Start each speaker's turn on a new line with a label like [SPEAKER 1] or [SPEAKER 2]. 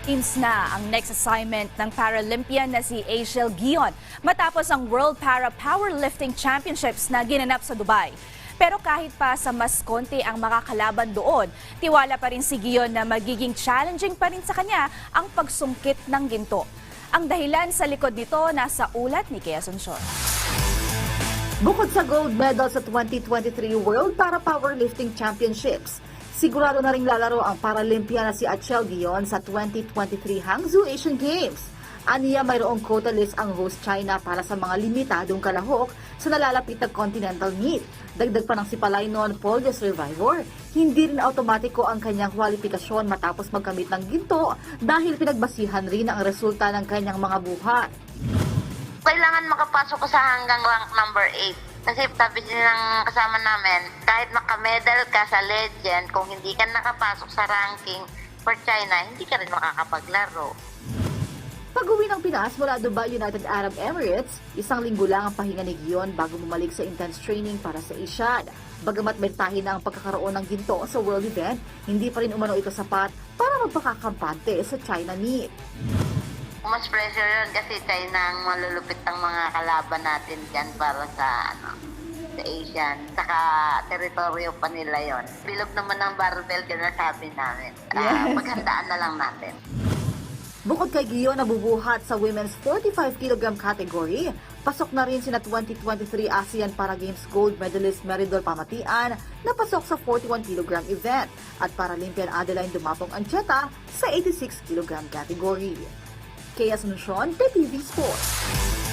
[SPEAKER 1] Teams na ang next assignment ng Paralympian na si Asiel Gion matapos ang World Para Powerlifting Championships na ginanap sa Dubai. Pero kahit pa sa mas konti ang makakalaban doon, tiwala pa rin si Gion na magiging challenging pa rin sa kanya ang pagsungkit ng ginto. Ang dahilan sa likod nito nasa ulat ni Kea Asuncion.
[SPEAKER 2] Bukod sa gold medal sa 2023 World Para Powerlifting Championships, sigurado na ring lalaro ang Paralympian na si Achel Dion sa 2023 Hangzhou Asian Games. Aniya mayroong quota list ang host China para sa mga limitadong kalahok sa nalalapit na continental meet. Dagdag pa ng si Palay noon, Paul the Survivor, hindi rin automatiko ang kanyang kwalifikasyon matapos magkamit ng ginto dahil pinagbasihan rin ang resulta ng kanyang mga buhat.
[SPEAKER 3] kailangan makapasok ko sa hanggang rank number 8. Kasi sabi din ng kasama namin, kahit makamedal ka sa legend, kung hindi ka nakapasok sa ranking for China, hindi ka rin makakapaglaro.
[SPEAKER 2] Pag-uwi ng Pinas mula Dubai United Arab Emirates, isang linggo lang ang pahinga ni Gion bago bumalik sa intense training para sa Asiad. Bagamat bentahin na ang pagkakaroon ng ginto sa world event, hindi pa rin umano ito sapat para magpakakampante sa China meet.
[SPEAKER 3] Mas pressure yun kasi China ang malulupit ang mga kalaban natin dyan para sa ano sa Asian. Saka teritoryo pa nila yon. Bilog naman ng barbell, na sabi namin. Ah,
[SPEAKER 2] Yes.
[SPEAKER 3] Paghandaan na lang natin.
[SPEAKER 2] Bukod kay Gion na bubuhat sa women's 45 kg category, pasok na rin sina 2023 ASEAN Para Games gold medalist Meridor Pamatian na pasok sa 41 kg event at Paralympian Adeline Dumapong Ancheta sa 86 kg category. Kaya Asuncion, PTV Sports.